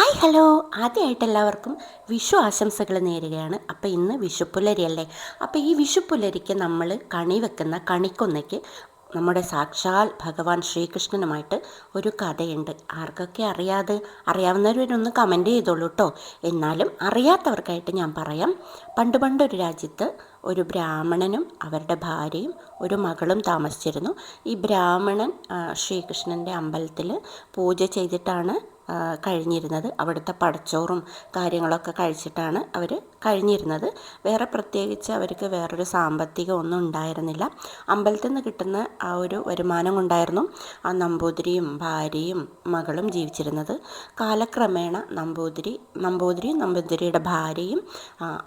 Hi hello. ആദ്യമായിട്ട് എല്ലാവർക്കും വിഷു ആശംസകൾ നേരുകയാണ്. അപ്പോൾ ഇന്ന് വിഷുപ്പുലരിയല്ലേ? അപ്പോൾ ഈ വിഷുപ്പുലരിക്ക് നമ്മൾ കണി വെക്കുന്ന കണിക്കൊന്നയ്ക്ക് നമ്മുടെ സാക്ഷാൽ ഭഗവാൻ ശ്രീകൃഷ്ണനുമായിട്ട് ഒരു കഥയുണ്ട്. ആർക്കൊക്കെ അറിയാതെ? അറിയാവുന്നവരൊന്ന് കമന്റ് ചെയ്തോളൂ കേട്ടോ എന്നാലും അറിയാത്തവർക്കായിട്ട് ഞാൻ പറയാം. പണ്ട് പണ്ടൊരു രാജ്യത്ത് ഒരു ബ്രാഹ്മണനും അവരുടെ ഭാര്യയും ഒരു മകളും താമസിച്ചിരുന്നു. ഈ ബ്രാഹ്മണൻ ശ്രീകൃഷ്ണന്റെ അമ്പലത്തിൽ പൂജ ചെയ്തിട്ടാണ് കഴിഞ്ഞിരുന്നത്. അവിടുത്തെ പടച്ചോറും കാര്യങ്ങളൊക്കെ കഴിച്ചിട്ടാണ് അവർ കഴിഞ്ഞിരുന്നത്. വേറെ പ്രത്യേകിച്ച് അവർക്ക് വേറൊരു സാമ്പത്തികം ഒന്നും ഉണ്ടായിരുന്നില്ല. അമ്പലത്തിൽ നിന്ന് കിട്ടുന്ന ആ ഒരു വരുമാനം കൊണ്ടായിരുന്നു ആ നമ്പൂതിരിയും ഭാര്യയും മകളും ജീവിച്ചിരുന്നത്. കാലക്രമേണ നമ്പൂതിരി നമ്പൂതിരിയും നമ്പൂതിരിയുടെ ഭാര്യയും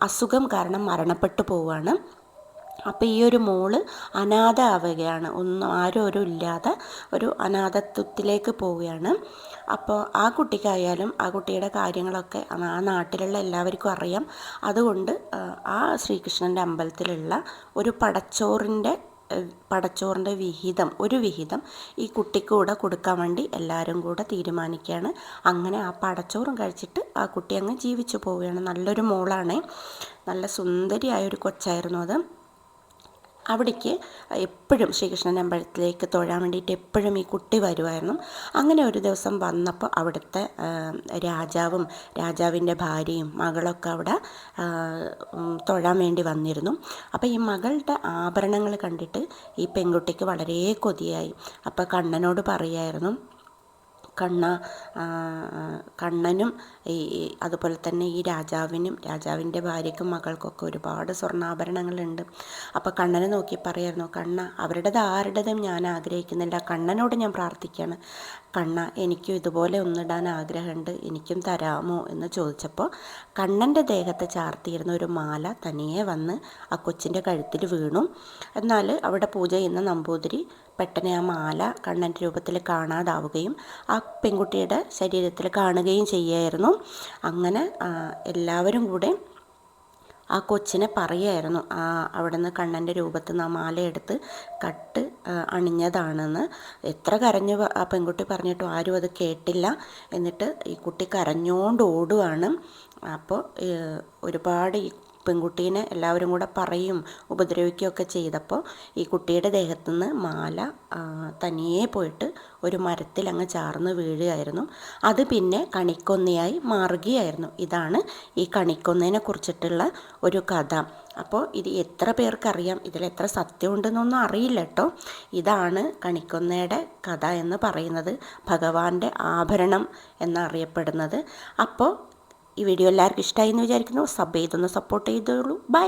അസുഖം കാരണം മരണപ്പെട്ടു പോവുകയാണ്. അപ്പോൾ ഈ ഒരു മോൾ അനാഥ ആവുകയാണ് ഒന്നും ആരും ഇല്ലാതെ ഒരു അനാഥത്വത്തിലേക്ക് പോവുകയാണ്. അപ്പോൾ ആ കുട്ടിക്കായാലും ആ കുട്ടിയുടെ കാര്യങ്ങളൊക്കെ ആ നാട്ടിലുള്ള എല്ലാവർക്കും അറിയാം. അതുകൊണ്ട് ആ ശ്രീകൃഷ്ണന്റെ അമ്പലത്തിലുള്ള ഒരു പടച്ചോറിന്റെ പടച്ചോറിന്റെ വിഹിതം ഒരു വിഹിതം ഈ കുട്ടിക്കൂടെ കൊടുക്കാൻ വേണ്ടി എല്ലാവരും കൂടെ തീരുമാനിക്കുകയാണ്. അങ്ങനെ ആ പടച്ചോറും കഴിച്ചിട്ട് ആ കുട്ടി അങ്ങ് ജീവിച്ചു പോവുകയാണ്. നല്ലൊരു മോളാണ്. നല്ല സുന്ദരിയായ ഒരു കൊച്ചായിരുന്നു അത്. അവിടേക്ക് എപ്പോഴും ശ്രീകൃഷ്ണൻ അമ്പലത്തിലേക്ക് തൊഴാൻ വേണ്ടിയിട്ട് എപ്പോഴും ഈ കുട്ടി വരുമായിരുന്നു. അങ്ങനെ ഒരു ദിവസം വന്നപ്പോൾ അവിടുത്തെ രാജാവും രാജാവിന്റെ ഭാര്യയും മകളൊക്കെ അവിടെ തൊഴാൻ വേണ്ടി വന്നിരുന്നു. അപ്പോൾ ഈ മകളുടെ ആഭരണങ്ങൾ കണ്ടിട്ട് ഈ പെൺകുട്ടിക്ക് വളരെ കൊതിയായി. അപ്പോൾ കണ്ണനോട് പറയായിരുന്നു കണ്ണ കണ്ണനും ഈ അതുപോലെ തന്നെ ഈ രാജാവിനും രാജാവിന്റെ ഭാര്യയ്ക്കും മകൾക്കൊക്കെ ഒരുപാട് സ്വർണാഭരണങ്ങളുണ്ട്. അപ്പോൾ കണ്ണനെ നോക്കി പറയായിരുന്നു കണ്ണ അവരുടേത് ആരുടേതും ഞാൻ ആഗ്രഹിക്കുന്നില്ല. കണ്ണനോട് ഞാൻ പ്രാർത്ഥിക്കുകയാണ്. കണ്ണ എനിക്കും ഇതുപോലെ ഒന്നിടാൻ ആഗ്രഹമുണ്ട് എനിക്കും തരാമോ എന്ന് ചോദിച്ചപ്പോൾ കണ്ണന്റെ ദേഹത്തെ ചാർത്തിയിരുന്ന ഒരു മാല തനിയെ വന്ന് ആ കൊച്ചിന്റെ കഴുത്തിൽ വീണു. എന്നാൽ അവിടെ പൂജ ചെയ്യുന്ന നമ്പൂതിരി പെട്ടെന്ന് ആ മാല കണ്ണന്റെ രൂപത്തിൽ കാണാതാവുകയും ആ പെൺകുട്ടിയുടെ ശരീരത്തിൽ കാണുകയും ചെയ്യായിരുന്നു. അങ്ങനെ എല്ലാവരും കൂടെ ആ കൊച്ചിനെ പറയുമായിരുന്നു ആ അവിടെ നിന്ന് കണ്ണന്റെ രൂപത്തിൽ നിന്ന് ആ മാലയെടുത്ത് കട്ട് അണിഞ്ഞതാണെന്ന്. എത്ര കരഞ്ഞു ആ പെൺകുട്ടി പറഞ്ഞിട്ടും ആരും അത് കേട്ടില്ല. എന്നിട്ട് ഈ കുട്ടി കരഞ്ഞോണ്ട് ഓടുവാണ്. അപ്പോൾ ഒരുപാട് ഈ പെൺകുട്ടീനെ എല്ലാവരും കൂടെ പറയും ഉപദ്രവിക്കുകയൊക്കെ ചെയ്തപ്പോൾ ഈ കുട്ടിയുടെ ദേഹത്തു നിന്ന് മാല തനിയെ പോയിട്ട് ഒരു മരത്തിൽ അങ്ങ് ചാർന്ന് വീഴുകയായിരുന്നു. അത് പിന്നെ കണിക്കൊന്നയായി മാറുകയായിരുന്നു. ഇതാണ് ഈ കണിക്കൊന്നതിനെ കുറിച്ചിട്ടുള്ള ഒരു കഥ. അപ്പോൾ ഇത് എത്ര പേർക്കറിയാം? ഇതിൽ എത്ര സത്യമുണ്ടെന്നൊന്നും അറിയില്ല കേട്ടോ. ഇതാണ് കണിക്കൊന്നയുടെ കഥ എന്ന് പറയുന്നത് ഭഗവാന്റെ ആഭരണം എന്നറിയപ്പെടുന്നത്. അപ്പോൾ ഈ വീഡിയോ എല്ലാവർക്കും ഇഷ്ടമായി എന്ന് വിചാരിക്കുന്നു. സബ് ചെയ്തൊന്ന് സപ്പോർട്ട് ചെയ്തോളൂ ബൈ